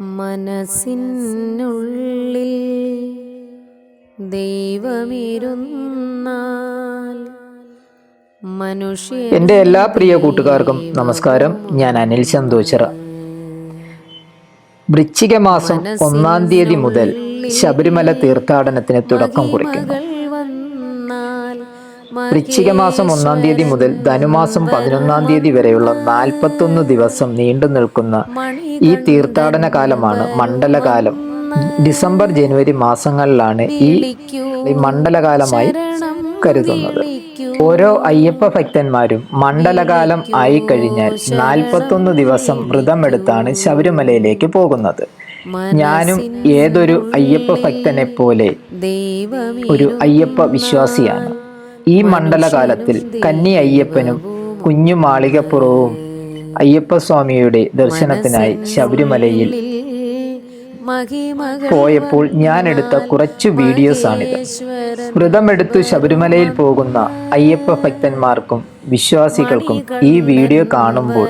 മനസ്സിനുള്ളിൽ ദൈവമിരുന്നാൽ മനുഷ്യ എന്റെ എല്ലാ പ്രിയ കൂട്ടുകാർക്കും നമസ്കാരം. ഞാൻ അനിൽ സന്തോഷറ വൃശ്ചിക മാസം ഒന്നാം തീയതി മുതൽ ശബരിമല തീർത്ഥാടനത്തിന് തുടക്കം കുറിക്കുന്നു. വൃശ്ചിക മാസം ഒന്നാം തീയതി മുതൽ ധനുമാസം പതിനൊന്നാം തീയതി വരെയുള്ള നാൽപ്പത്തൊന്ന് ദിവസം നീണ്ടു നിൽക്കുന്ന ഈ തീർത്ഥാടന കാലമാണ് മണ്ഡലകാലം. ഡിസംബർ ജനുവരി മാസങ്ങളിലാണ് ഈ മണ്ഡലകാലമായി കരുതുന്നത്. ഓരോ അയ്യപ്പ ഭക്തന്മാരും മണ്ഡലകാലം ആയി കഴിഞ്ഞാൽ നാൽപ്പത്തൊന്ന് ദിവസം വ്രതമെടുത്താണ് ശബരിമലയിലേക്ക് പോകുന്നത്. ഞാനും ഏതൊരു അയ്യപ്പ ഭക്തനെ പോലെ ഒരു അയ്യപ്പ വിശ്വാസിയാണ്. ഈ മണ്ഡലകാലത്തിൽ കന്നി അയ്യപ്പനും കുഞ്ഞു മാളികപ്പുറവും അയ്യപ്പസ്വാമിയുടെ ദർശനത്തിനായി ശബരിമലയിൽ പോയപ്പോൾ ഞാൻ എടുത്ത കുറച്ചു വീഡിയോസാണിത്. വ്രതമെടുത്തു ശബരിമലയിൽ പോകുന്ന അയ്യപ്പ ഭക്തന്മാർക്കും വിശ്വാസികൾക്കും ഈ വീഡിയോ കാണുമ്പോൾ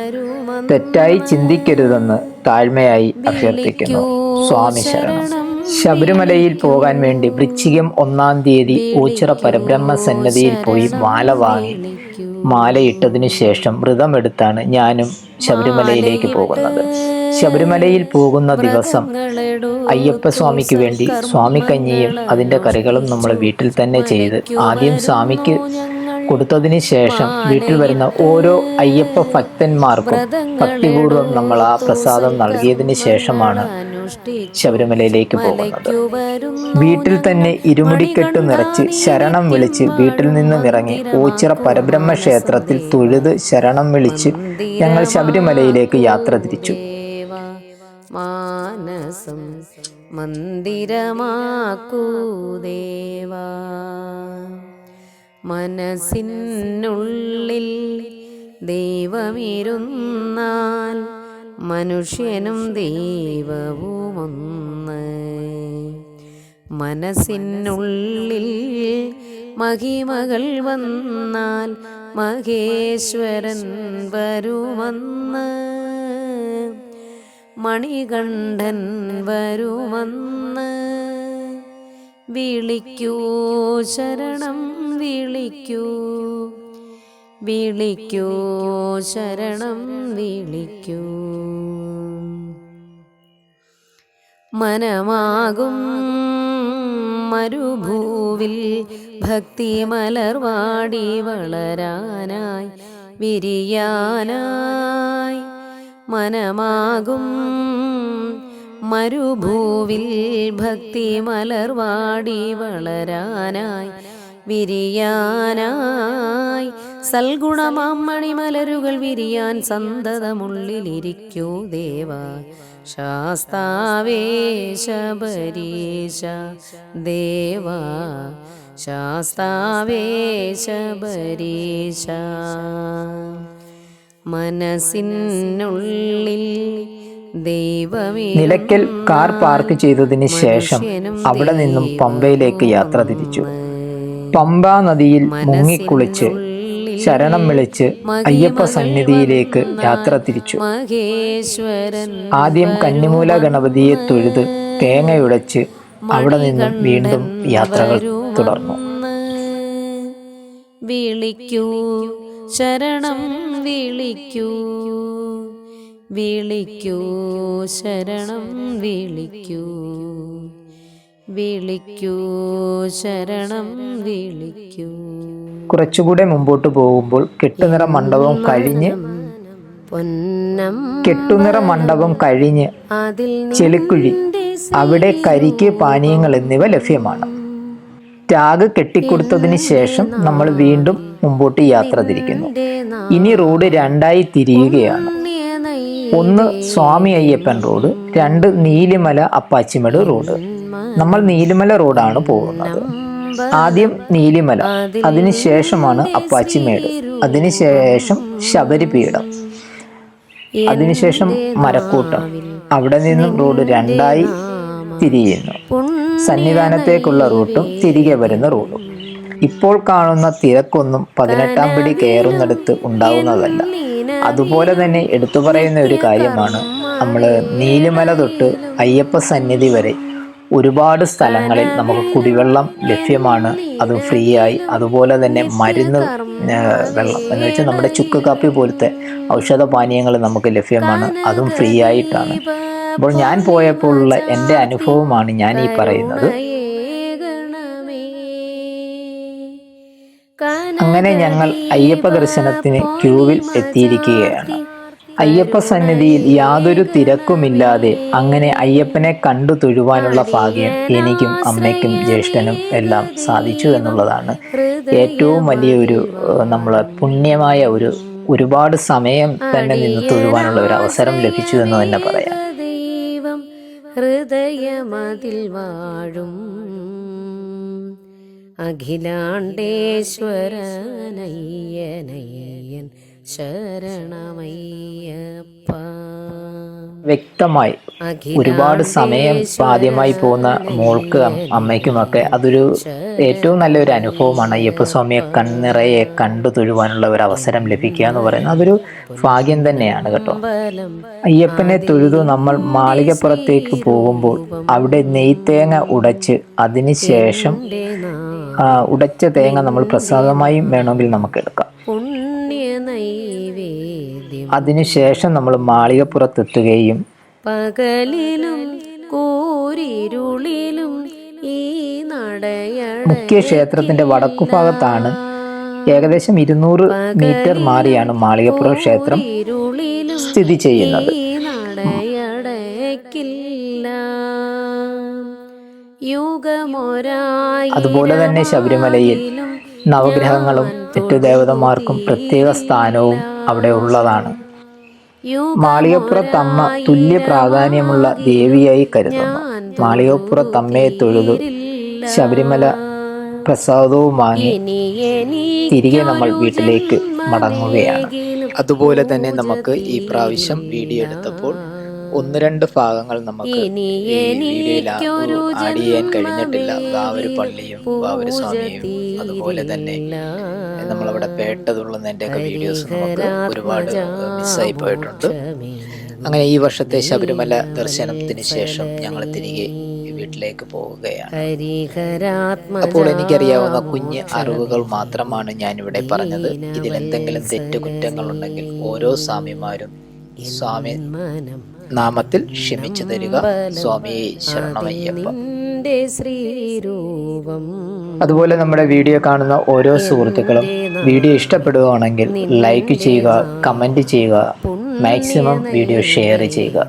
തെറ്റായി ചിന്തിക്കരുതെന്ന് താഴ്മയായി അഭ്യർത്ഥിക്കുന്നു. സ്വാമി ശരണം. ശബരിമലയിൽ പോകാൻ വേണ്ടി വൃശ്ചികം ഒന്നാം തീയതി ഊച്ചിറ പരബ്രഹ്മ സന്നദ്ധിയിൽ പോയി മാല വാങ്ങി. മാലയിട്ടതിനു ശേഷം വ്രതമെടുത്താണ് ഞാനും ശബരിമലയിലേക്ക് പോകുന്നത്. ശബരിമലയിൽ പോകുന്ന ദിവസം അയ്യപ്പ സ്വാമിക്ക് വേണ്ടി സ്വാമി കഞ്ഞിയും അതിന്റെ കറികളും നമ്മൾ വീട്ടിൽ തന്നെ ചെയ്ത് ആദ്യം സ്വാമിക്ക് കൊടുത്തതിന് ശേഷം വീട്ടിൽ വരുന്ന ഓരോ അയ്യപ്പ ഭക്തന്മാർക്കും ഭക്തിപൂർവം നമ്മൾ ആ പ്രസാദം നൽകിയതിന് ശേഷമാണ് ശബരിമലയിലേക്ക് പോകുന്നത്. വീട്ടിൽ തന്നെ ഇരുമുടിക്കെട്ട് നിറച്ച് ശരണം വിളിച്ച് വീട്ടിൽ നിന്നും ഇറങ്ങി ഓച്ചിറ പരബ്രഹ്മ ക്ഷേത്രത്തിൽ തൊഴുത് ശരണം വിളിച്ച് ഞങ്ങൾ ശബരിമലയിലേക്ക് യാത്ര തിരിച്ചു. മാനസം മന്ദിരമാക്കൂ ദേവാ. മനസ്സിനുള്ളിൽ ദൈവമിരുന്നാൽ മനുഷ്യനും ദൈവവുമൊന്ന് മനസ്സിനുള്ളിൽ മഹിമകൾ വന്നാൽ മഹേശ്വരൻ വരുമെന്ന്. മണികണ്ഠൻ വരുമെന്ന്. വിളിക്കൂ ശരണം വിളിക്കൂ. വിളിക്കൂ ശരണം വിളിക്കൂ. മനമാകും മരുഭൂവിൽ ഭക്തി മലർവാടി വളരാനായി വിരിയാനായി. മനമാകും മരുഭൂവിൽ ഭക്തി മലർവാടി വളരാനായി വിരിയാനായി. സൽഗുണമാം മണിമലരുകൾ വിരിയാൻ സന്തതമുള്ളിലിരിക്കൂ ദേവ. ശാസ്താവേ ശബരീശ ദേവ ശാസ്താവേ ശബരീശ മനസ്സിനുള്ളിൽ നിലയ്ക്കൽ കാർ പാർക്ക് ചെയ്തതിന് ശേഷം അവിടെ നിന്നും പമ്പയിലേക്ക് യാത്ര തിരിച്ചു. പമ്പ നദിയിൽ മുങ്ങിക്കുളിച്ച് ശരണം വിളിച്ച് അയ്യപ്പ സന്നിധിയിലേക്ക് യാത്ര തിരിച്ചു. ആദ്യം കന്നിമൂല ഗണപതിയെ തൊഴുത് തേങ്ങയുടച്ച് അവിടെ നിന്നും വീണ്ടും യാത്രകൾ തുടർന്നു. വിളിക്കൂ ശരണം വിളിക്കൂ വിളിക്കൂ ശരണം വിളിക്കൂ വിളിക്കൂ ശരണം വിളിക്കൂ. കുറച്ചുകൂടെ മുമ്പോട്ട് പോകുമ്പോൾ കെട്ടുനിറ മണ്ഡപം കഴിഞ്ഞ് കെട്ടുനിറ മണ്ഡപം കഴിഞ്ഞ് ചെളിക്കുഴി അവിടെ കരിക്ക് പാനീയങ്ങൾ എന്നിവ ലഭ്യമാണ്. ടാഗ് കെട്ടിക്കൊടുത്തതിന് ശേഷം നമ്മൾ വീണ്ടും മുമ്പോട്ട് യാത്ര തിരിക്കുന്നു. ഇനി റോഡ് രണ്ടായി തിരിയുകയാണ്. ഒന്ന് സ്വാമി അയ്യപ്പൻ റോഡ് രണ്ട് നീലിമല അപ്പാച്ചിമട് റോഡ്. നമ്മൾ നീലിമല റോഡാണ് പോകുന്നത്. ആദ്യം നീലിമല അതിനുശേഷമാണ് അപ്പാച്ചിമേട് അതിനുശേഷം ശബരിപീഠം അതിനുശേഷം മരക്കൂട്ടം. അവിടെ നിന്നും റോഡ് രണ്ടായി തിരിയുന്നു. സന്നിധാനത്തേക്കുള്ള റൂട്ടും തിരികെ വരുന്ന റോഡും. ഇപ്പോൾ കാണുന്ന തിരക്കൊന്നും പതിനെട്ടാം പിടി കയറുന്നിടത്ത് ഉണ്ടാവുന്നതല്ല. അതുപോലെ തന്നെ എടുത്തു പറയുന്ന ഒരു കാര്യമാണ്. നമ്മൾ നീലിമല തൊട്ട് അയ്യപ്പ സന്നിധി വരെ ഒരുപാട് സ്ഥലങ്ങളിൽ നമുക്ക് കുടിവെള്ളം ലഭ്യമാണ്. അത് ഫ്രീ ആയി അതുപോലെ തന്നെ മരുന്ന് വെള്ളം എന്ന് വെച്ചാൽ നമ്മുടെ ചുക്ക് കാപ്പി പോലത്തെ ഔഷധ പാനീയങ്ങൾ നമുക്ക് ലഭ്യമാണ്. അതും ഫ്രീ ആയിട്ടാണ് അപ്പോൾ ഞാൻ പോയപ്പോഴുള്ള എന്റെ അനുഭവമാണ് ഞാൻ ഈ പറയുന്നത്. അങ്ങനെ ഞങ്ങൾ അയ്യപ്പ ദർശനത്തിന് ക്യൂവിൽ എത്തിയിരിക്കുകയാണ്. അയ്യപ്പ സന്നിധിയിൽ യാതൊരു തിരക്കുമില്ലാതെ അങ്ങനെ അയ്യപ്പനെ കണ്ടു തൊഴുവാനുള്ള ഭാഗ്യം എനിക്കും അമ്മയ്ക്കും ജ്യേഷ്ഠനും എല്ലാം സാധിച്ചു എന്നുള്ളതാണ്. ഏറ്റവും വലിയൊരു നമ്മളെ പുണ്യമായ ഒരു ഒരുപാട് സമയം തന്നെ നിന്ന് തൊഴുവാനുള്ള ഒരു അവസരം ലഭിച്ചു എന്ന് തന്നെ പറയാം. ഹൃദയമതിൽ വാഴും. അഖിലാണ്ടേശ്വരനയ്യനയ്യൻ ശരണമയ്യപ്പ. വ്യക്തമായി ഒരുപാട് സമയം ആദ്യമായി പോകുന്ന മോൾക്ക് അമ്മയ്ക്കുമൊക്കെ അതൊരു ഏറ്റവും നല്ലൊരു അനുഭവമാണ് അയ്യപ്പസ്വാമിയെ കണ്ണിറയെ കണ്ടു തൊഴുവാനുള്ള ഒരു അവസരം ലഭിക്കുക എന്ന് പറയുന്നത്. അതൊരു ഭാഗ്യം തന്നെയാണ് കേട്ടോ. അയ്യപ്പനെ തൊഴുതു നമ്മൾ മാളികപ്പുറത്തേക്ക് പോകുമ്പോൾ അവിടെ നെയ്ത്തേങ്ങ ഉടച്ച് അതിനുശേഷം ഉടച്ച തേങ്ങ നമ്മൾ പ്രസാദമായും വേണമെങ്കിൽ നമുക്ക് എടുക്കാം. അതിനുശേഷം നമ്മൾ മാളികപ്പുറത്തെത്തുകയും പകലിലും കൂരിരുളിലും ഈ മുഖ്യ ക്ഷേത്രത്തിന്റെ വടക്കുഭാഗത്താണ് ഏകദേശം ഇരുന്നൂറ് മീറ്റർ മാറിയാണ് മാളികപ്പുറം ക്ഷേത്രം സ്ഥിതി ചെയ്യുന്നത്. അതുപോലെ തന്നെ ശബരിമലയിൽ നവഗ്രഹങ്ങളും മറ്റു ദേവതമാർക്കും പ്രത്യേക സ്ഥാനവും അവിടെ ഉള്ളതാണ്. മാളികപ്പുറത്തമ്മ തുല്യ പ്രാധാന്യമുള്ള ദേവിയായി കരുതുന്നു. മാളികപ്പുറത്തമ്മയെ തൊഴുതു ശബരിമല പ്രസാദവും വാങ്ങി തിരികെ നമ്മൾ വീട്ടിലേക്ക് മടങ്ങുകയാണ്. അതുപോലെ തന്നെ നമുക്ക് ഈ പ്രാവശ്യം വീഡിയോ എടുത്തപ്പോൾ ഒന്ന് രണ്ട് ഭാഗങ്ങൾ നമുക്ക് അടിയാൻ കഴിഞ്ഞിട്ടില്ല. വാവര് പള്ളിയും വാവര് സ്വാമിയും അതുപോലെ തന്നെ. നമ്മളവിടെ പേട്ടതുള്ളുന്നതിന്റെ ഒക്കെ വീഡിയോസ് നമുക്ക് ഒരുപാട് മിസ്സായി പോയിട്ടുണ്ട്. അങ്ങനെ ഈ വർഷത്തെ ശബരിമല ദർശനത്തിന് ശേഷം ഞങ്ങൾ തിരികെ വീട്ടിലേക്ക് പോവുകയാണ്. അപ്പോൾ എനിക്കറിയാവുന്ന കുഞ്ഞ് അറിവുകൾ മാത്രമാണ് ഞാൻ ഇവിടെ പറഞ്ഞത്. ഇതിൽ എന്തെങ്കിലും തെറ്റ് കുറ്റങ്ങളുണ്ടെങ്കിൽ ഓരോ സ്വാമിമാരും സ്വാമി നാമത്തിൽ ക്ഷമിച്ചു തരിക സ്വാമിയെ ശരണമയ്യപ്പ അതുപോലെ നമ്മുടെ വീഡിയോ കാണുന്ന ഓരോ സുഹൃത്തുക്കളും വീഡിയോ ഇഷ്ടപ്പെടുകയാണെങ്കിൽ ലൈക്ക് ചെയ്യുക കമന്റ് ചെയ്യുക മാക്സിമം വീഡിയോ ഷെയർ ചെയ്യുക.